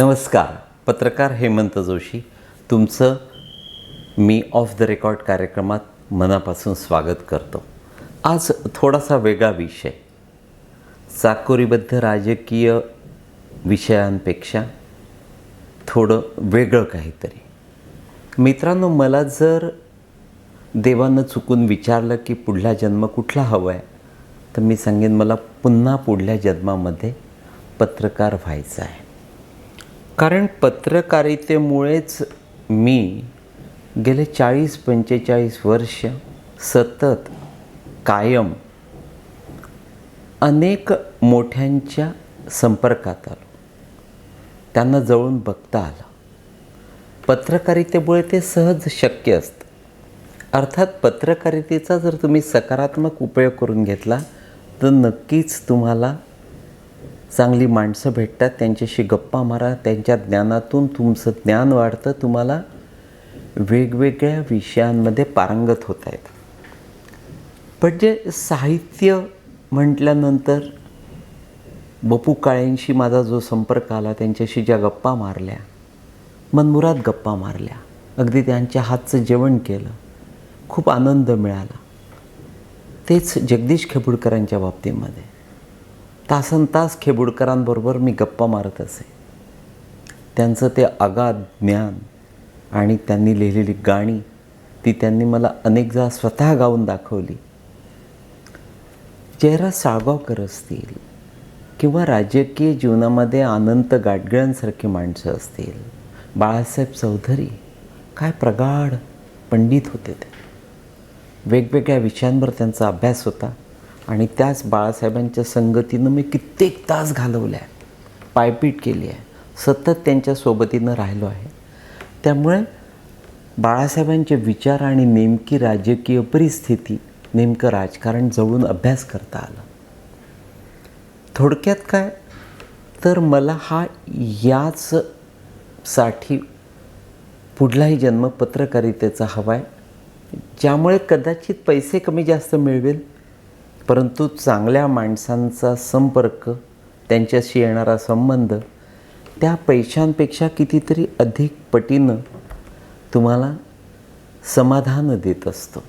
नमस्कार. पत्रकार हेमंत जोशी तुमचं मी ऑफ द रेकॉर्ड कार्यक्रमात मनापासून स्वागत करतो. आज थोडासा वेगळा विषय. चाकोरीबद्ध राजकीय विषयांपेक्षा थोडं वेगळं काहीतरी. मित्रांनो मला जर देवानं चुकून विचारलं की पुढला जन्म कुठला हवा आहे तर मी सांगेन मला पुन्हा पुढल्या जन्मामध्ये पत्रकार व्हायचं आहे. कारण पत्रकारितेमुळेच मी गेले चाळीस पंचेचाळीस वर्ष सतत कायम अनेक मोठ्यांच्या संपर्कात आलो. त्यांना जवळून बघता आलं. पत्रकारितेमुळे ते सहज शक्य असतं. अर्थात पत्रकारितेचा जर तुम्ही सकारात्मक उपयोग करून घेतला तर नक्कीच तुम्हाला चांगली माणसं भेटतात त्यांच्याशी गप्पा मारा त्यांच्या ज्ञानातून तुमचं ज्ञान वाढतं तुम्हाला वेगवेगळ्या विषयांमध्ये पारंगत होत आहेत पण जे म्हणजे साहित्य म्हटल्यानंतर बपू काळेंशी माझा जो संपर्क आला त्यांच्याशी ज्या गप्पा मारल्या मनमुरात गप्पा मारल्या अगदी त्यांच्या हातचं जेवण केलं खूप आनंद मिळाला. तेच जगदीश खेबुडकरांच्या बाबतीमध्ये. तासन तास खेबुडकरांबरोबर मी गप्पा मारत असे. त्यांचं ते अगाध ज्ञान आणि त्यांनी लिहिलेली गाणी ती त्यांनी मला अनेकदा स्वतः गाऊन दाखवली. चेहरा साळगावकर असतील किंवा राजकीय जीवनामध्ये अनंत गाडगिळांसारखी माणसं असतील. बाळासाहेब चौधरी काय प्रगाढ पंडित होते ते. वेगवेगळ्या विषयांवर त्यांचा अभ्यास होता. आणि त्याच बाळासाहेबांच्या संगतीनं मी कित्येक तास घालवल्या आहे. पायपीट केली आहे. सतत त्यांच्या सोबतीनं राहिलो आहे. त्यामुळे बाळासाहेबांचे विचार आणि नेमकी राजकीय परिस्थिती नेमकं राजकारण जवळून अभ्यास करता आला. थोडक्यात काय? तर मला हा याच साठी पुढलाही जन्म पत्रकारितेचा हवा आहे ज्यामुळे कदाचित पैसे कमी जास्त मिळवेल परंतु चांगल्या माणसांचा संपर्क त्यांच्याशी येणारा संबंध त्या पैशांपेक्षा कितीतरी अधिक पटीनं तुम्हाला समाधान देत असतो.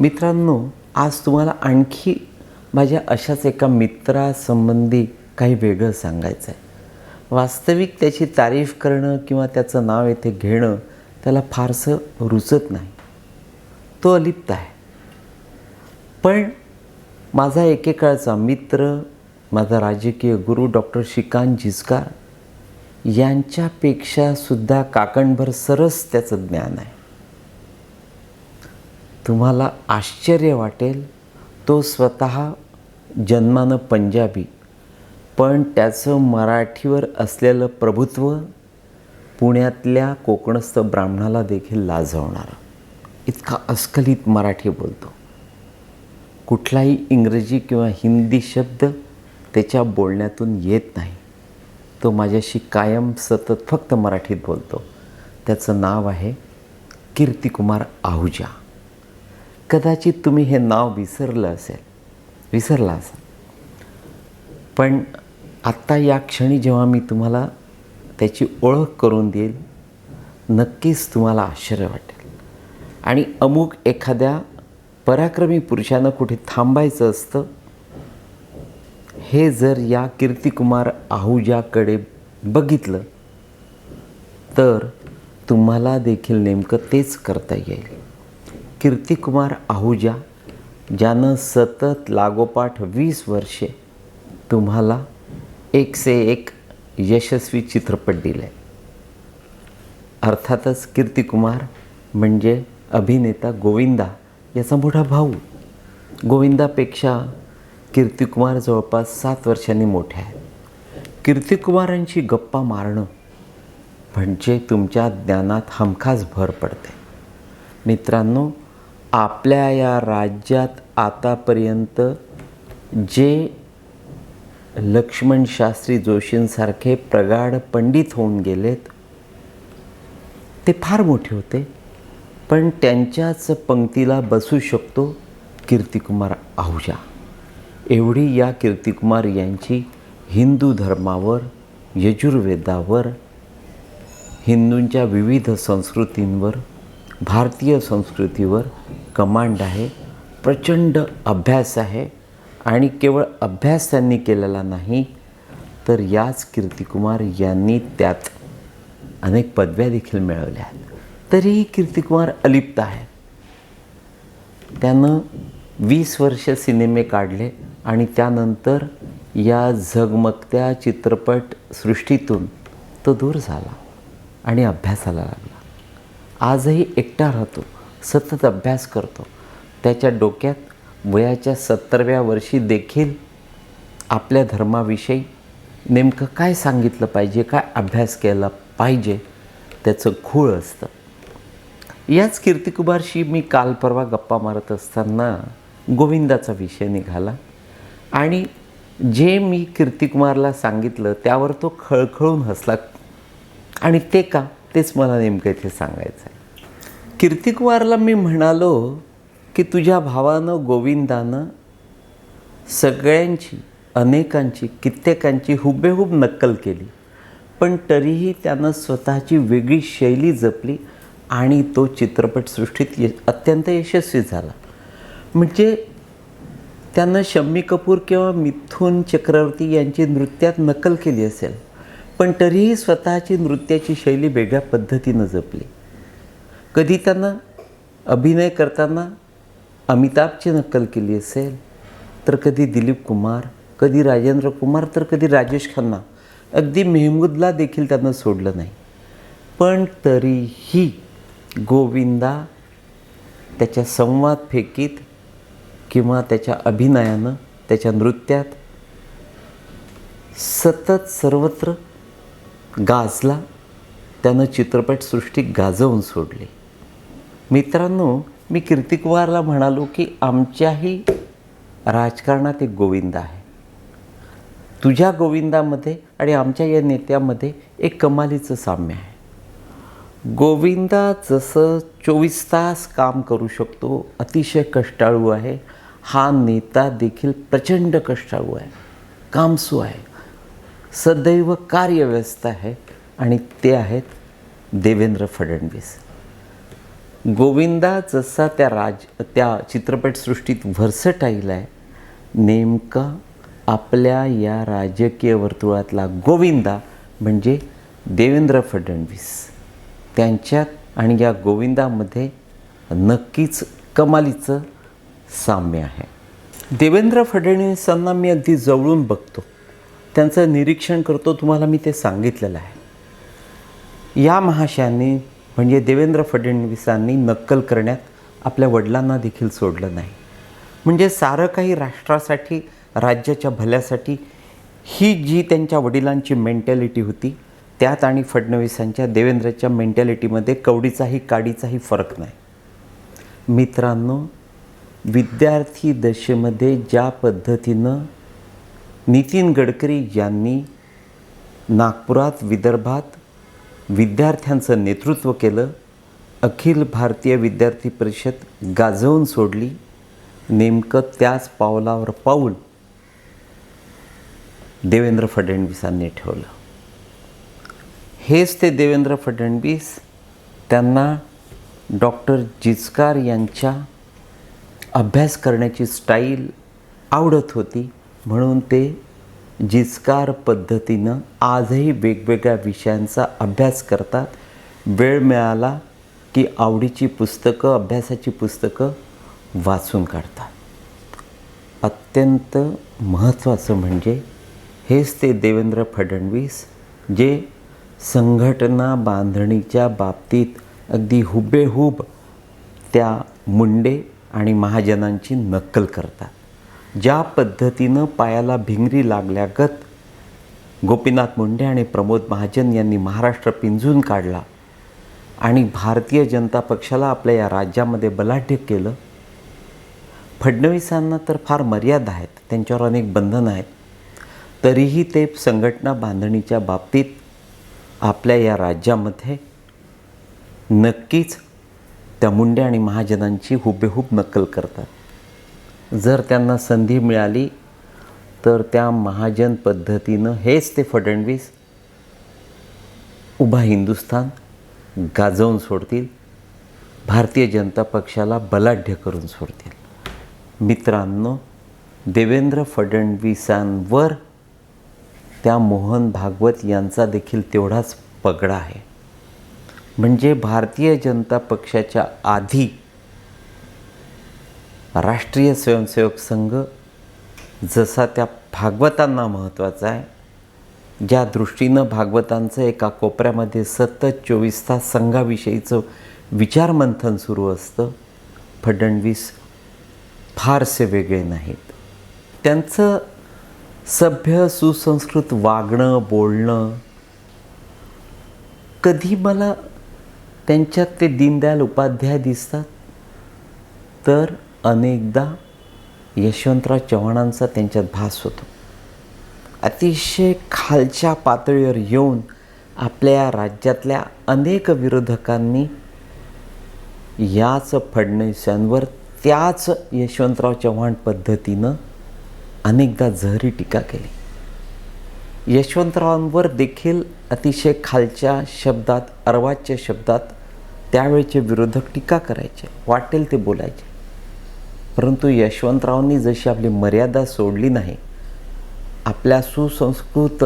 मित्रांनो आज तुम्हाला आणखी माझ्या अशाच एका मित्रासंबंधी काही वेगळं सांगायचं आहे वास्तविक त्याची तारीफ करणं किंवा त्याचं नाव येथे घेणं त्याला फारसं रुचत नाही. तो अलिप्त आहे. पण माझा एकेकाळचा मित्र माझा राजकीय गुरु डॉक्टर श्रीकांत जिचकार यांच्यापेक्षा सुद्धा काकणभर सरस त्याचं ज्ञान आहे. तुम्हाला आश्चर्य वाटेल तो स्वतः जन्मानं पंजाबी पण त्याचं मराठीवर असलेलं प्रभुत्व पुण्यातल्या कोकणस्थ ब्राह्मणाला देखील लाजवणारं. इतका अस्खलित मराठी बोलतो. कुठलाही इंग्रजी किंवा हिंदी शब्द त्याच्या बोलण्यातून येत नाही. तो माझ्याशी कायम सतत फक्त मराठीत बोलतो. त्याचं नाव आहे कीर्तिकुमार आहुजा. कदाचित तुम्ही हे नाव विसरलं असेल. विसरला असाल. पण आत्ता या क्षणी जेव्हा मी तुम्हाला त्याची ओळख करून देईल नक्कीच तुम्हाला आश्चर्य वाटेल. आणि अमुक एखाद्या पराक्रमी पुरुषानं कुठे थांबायचं असतं? हे जर या कीर्तिकुमार आहुजाकडे बघितलं तर तुम्हाला देखील नेमकं तेच करता येईल. कीर्तिकुमार आहुजा ज्यानं सतत लागोपाठ वीस वर्षे तुम्हाला एक से एक यशस्वी चित्रपट दिले. अर्थातच कीर्तिकुमार म्हणजे अभिनेता गोविंदा. याचा मोठा भाऊ. गोविंदापेक्षा कीर्तिकुमार जवळपास सात वर्षांनी मोठे आहेत. कीर्तिकुमारांची गप्पा मारणं म्हणजे तुमच्या ज्ञानात हमखास भर पडते. मित्रांनो आपल्या या राज्यात आतापर्यंत जे लक्ष्मण शास्त्री जोशींसारखे प्रगाढ पंडित होऊन गेलेत ते फार मोठे होते. पण त्यांच्याच पंक्तीला बसू शकतो कीर्तिकुमार आहुजा. एवढी या कीर्तिकुमार यांची हिंदू धर्मावर यजुर्वेदावर हिंदूंच्या विविध संस्कृतींवर भारतीय संस्कृतीवर कमांड आहे प्रचंड अभ्यास आहे आणि केवळ अभ्यास त्यांनी केलेला नाही तर याच कीर्तिकुमार यांनी त्यात अनेक पदव्या देखील मिळवल्या आहेत. तरीही कीर्तिकुमार अलिप्त आहे. त्यानं वीस वर्ष सिनेमे काढले आणि त्यानंतर या झगमगत्या चित्रपट सृष्टीतून तो दूर झाला आणि अभ्यासाला लागला. आजही एकटा राहतो सतत अभ्यास करतो. त्याच्या डोक्यात वयाच्या सत्तरव्या वर्षी देखील आपल्या धर्माविषयी नेमकं काय सांगितलं पाहिजे काय अभ्यास केला पाहिजे त्याचं खूळ असतं. याच कीर्तिकुमारशी मी काल परवा गप्पा मारत असताना गोविंदाचा विषय निघाला. आणि जे मी कीर्तिकुमारला सांगितलं त्यावर तो खळखळून हसला. आणि ते का? तेच मला नेमकं इथे सांगायचं आहे. कीर्तिकुमारला मी म्हणालो की तुझ्या भावानं गोविंदानं सगळ्यांची अनेकांची कित्येकांची हुबेहूब नक्कल केली. पण तरीही त्यानं स्वतःची वेगळी शैली जपली आणि तो चित्रपटसृष्टीत य अत्यंत यशस्वी झाला. म्हणजे त्यांना शम्मी कपूर किंवा मिथुन चक्रवर्ती यांची नृत्यात नकल केली असेल पण तरीही स्वतःची नृत्याची शैली वेगळ्या पद्धतीनं जपली. कधी त्यांना अभिनय करताना अमिताभची नक्कल केली असेल तर कधी दिलीप कुमार कधी राजेंद्र कुमार तर कधी राजेश खन्ना. अगदी मेहमूदला देखील त्यांना सोडलं नाही. पण तरीही गोविंदा त्याच्या संवाद फेकीत किंवा त्याच्या अभिनयानं त्याच्या नृत्यात सतत सर्वत्र गाजला. त्यानं चित्रपटसृष्टी गाजवून सोडली. मित्रांनो मी कीर्तिकुमारला म्हणालो की आमच्याही राजकारणात एक गोविंद आहे. तुझ्या गोविंदामध्ये आणि आमच्या या नेत्यामध्ये एक कमालीचं साम्य आहे. गोविंदा जसं चोवीस तास काम करू शकतो अतिशय कष्टाळू आहे. हा नेता देखील प्रचंड कष्टाळू आहे कामसू आहे. सदैव कार्यव्यस्त आहे आणि ते आहेत देवेंद्र फडणवीस. गोविंदा जसा त्या राज त्या चित्रपटसृष्टीत व्हर्सटाईल आहे नेमका आपल्या या राजकीय वर्तुळातला गोविंदा म्हणजे देवेंद्र फडणवीस. त्यांच्यात आणि या गोविंदामध्ये नक्कीच कमालीचं साम्य आहे. देवेंद्र फडणवीसांना मी अगदी जवळून बघतो. त्यांचं निरीक्षण करतो तुम्हाला मी ते सांगितलेलं आहे. या महाशयांनी म्हणजे देवेंद्र फडणवीसांनी नक्कल करण्यात आपल्या वडिलांना देखील सोडलं नाही. म्हणजे सारं काही राष्ट्रासाठी राज्याच्या भल्यासाठी ही जी त्यांच्या वडिलांची मेंटॅलिटी होती त्यात आणि फडणवीसांच्या देवेंद्रच्या मेंटॅलिटीमध्ये कवडीचाही काडीचाही फरक नाही. मित्रांनो विद्यार्थी दशेमध्ये ज्या पद्धतीनं नितीन गडकरी यांनी नागपुरात विदर्भात विद्यार्थ्यांचं नेतृत्व केलं अखिल भारतीय विद्यार्थी परिषद गाजवून सोडली नेमकं त्याच पावलावर पाऊल देवेंद्र फडणवीसांनी ठेवलं. हेच ते देवेंद्र फडणवीस त्यांना डॉक्टर जिचकार यांच्या अभ्यास करण्याची स्टाईल आवडत होती. म्हणून ते जिचकार पद्धतीनं आजही वेगवेगळ्या विषयांचा अभ्यास करतात. वेळ मिळाला की आवडीची पुस्तकं अभ्यासाची पुस्तकं वाचून काढतात. अत्यंत महत्त्वाचं म्हणजे हेच ते देवेंद्र फडणवीस जे संघटना बांधणीच्या बाबतीत अगदी हुबेहूब त्या मुंडे आणि महाजनांची नक्कल करतात. ज्या पद्धतीनं पायाला भिंगरी लागल्यागत गोपीनाथ मुंडे आणि प्रमोद महाजन यांनी महाराष्ट्र पिंजून काढला आणि भारतीय जनता पक्षाला आपल्या या राज्यामध्ये बलाढ्य केलं. फडणवीसांना तर फार मर्यादा आहेत त्यांच्यावर अनेक बंधनं आहेत. तरीही ते संघटना बांधणीच्या बाबतीत आपल्या या राज्यामध्ये नक्कीच त्या मुंडे आणि महाजनांची हुबेहूब नक्कल करतात. जर त्यांना संधी मिळाली तर त्या महाजन पद्धतीनं हेच ते फडणवीस उभा हिंदुस्थान गाजवून सोडतील. भारतीय जनता पक्षाला बलाढ्य करून सोडतील. मित्रांनो देवेंद्र फडणवीसांवर त्या मोहन भागवत यांचा देखील तेवढाच पगडा आहे. म्हणजे भारतीय जनता पक्षाच्या आधी राष्ट्रीय स्वयंसेवक संघ जसा त्या भागवतांना महत्त्वाचा आहे ज्या दृष्टीनं भागवतांचं एका कोपऱ्यामध्ये सतत चोवीस तास संघाविषयीचं विचारमंथन सुरू असतं फडणवीस फारसे वेगळे नाहीत. त्यांचं सभ्य सुसंस्कृत वागणं बोलणं. कधी मला त्यांच्यात ते दीनदयाल उपाध्याय दिसतात? तर अनेकदा यशवंतराव चव्हाणांचा त्यांच्यात भास होतो. अतिशय खालच्या पातळीवर येऊन आपल्या राज्यातल्या अनेक विरोधकांनी याच फडणवीसांवर त्याच यशवंतराव चव्हाण पद्धतीनं अनेकदा जहरी टीका केली. यशवंतरावांवर देखील अतिशय खालच्या शब्दात अर्वाच्य शब्दात त्यावेळचे विरोधक टीका करायचे वाटेल ते बोलायचे. परंतु यशवंतरावांनी जशी आपली मर्यादा सोडली नाही आपल्या सुसंस्कृत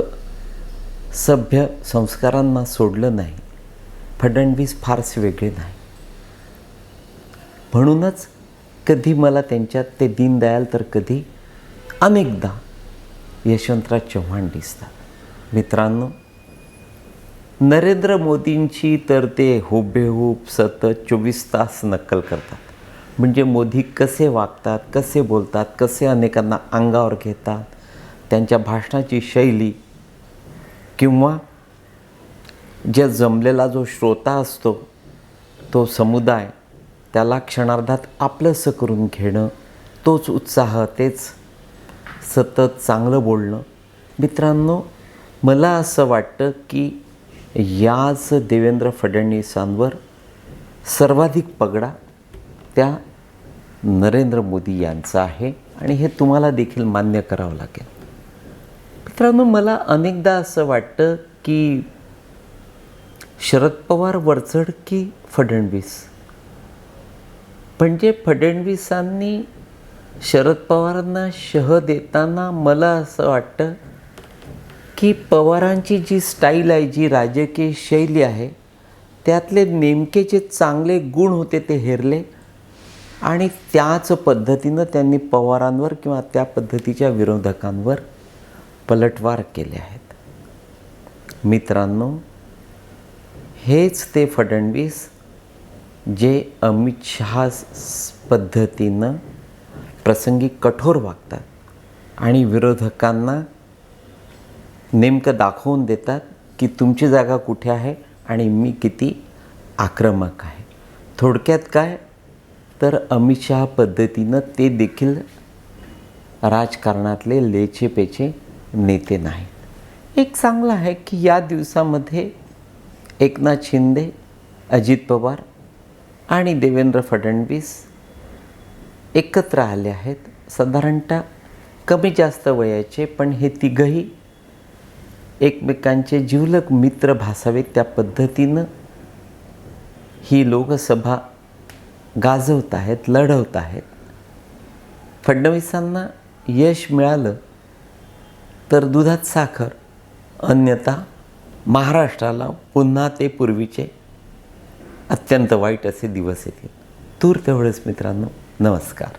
सभ्य संस्कारांना सोडलं नाही फडणवीस फारसे वेगळे नाही. म्हणूनच कधी मला त्यांच्यात ते दीनदयाल तर कधी अनेकदा यशवंतराव चव्हाण दिसतात. मित्रांनो नरेंद्र मोदींची तर ते हुबेहूब सतत चोवीस तास नक्कल करतात. म्हणजे मोदी कसे वागतात कसे बोलतात कसे अनेकांना अंगावर घेतात त्यांच्या भाषणाची शैली किंवा जे जमलेला जो श्रोता असतो तो समुदाय त्याला क्षणार्धात आपलंसं करून घेणं तोच उत्साह तेच सतत चांगलं बोलणं. मित्रांनो मला असं वाटतं की याच देवेंद्र फडणवीसांवर सर्वाधिक पगडा त्या नरेंद्र मोदी यांचा आहे आणि हे तुम्हाला देखील मान्य करावं लागेल. मित्रांनो मला अनेकदा असं वाटतं की शरद पवार वरचढ की फडणवीस? म्हणजे फडणवीसांनी शरद पवारांना शह देताना मला असं वाटतं की पवारांची जी स्टाईल आहे जी राजकीय शैली आहे त्यातले नेमके जे चांगले गुण होते ते हेरले. आणि त्याच पद्धतीनं त्यांनी पवारांवर किंवा त्या पद्धतीच्या विरोधकांवर पलटवार केले आहेत. मित्रांनो हेच ते फडणवीस जे अमित शहा पद्धतीनं प्रसंगी कठोर वागतात आणि विरोधकांना नेमकं दाखवून देतात की तुमची जागा कुठे आहे आणि मी किती आक्रमक आहे. थोडक्यात काय? तर अमित शहा पद्धतीनं ते देखील राजकारणातले लेचेपेचे नेते नाहीत. एक चांगलं आहे की या दिवसामध्ये एकनाथ शिंदे अजित पवार आणि देवेंद्र फडणवीस एकत्र आले आहेत. साधारणतः कमी जास्त वयाचे पण हे तिघही एकमेकांचे जिवलग मित्र भासावेत त्या पद्धतीनं ही लोकसभा गाजवत आहेत लढवत आहेत. फडणवीसांना यश मिळालं तर दुधात साखर अन्यथा महाराष्ट्राला पुन्हा ते पूर्वीचे अत्यंत वाईट असे दिवस येतील. तूर तेवढंच मित्रांनो. नमस्कार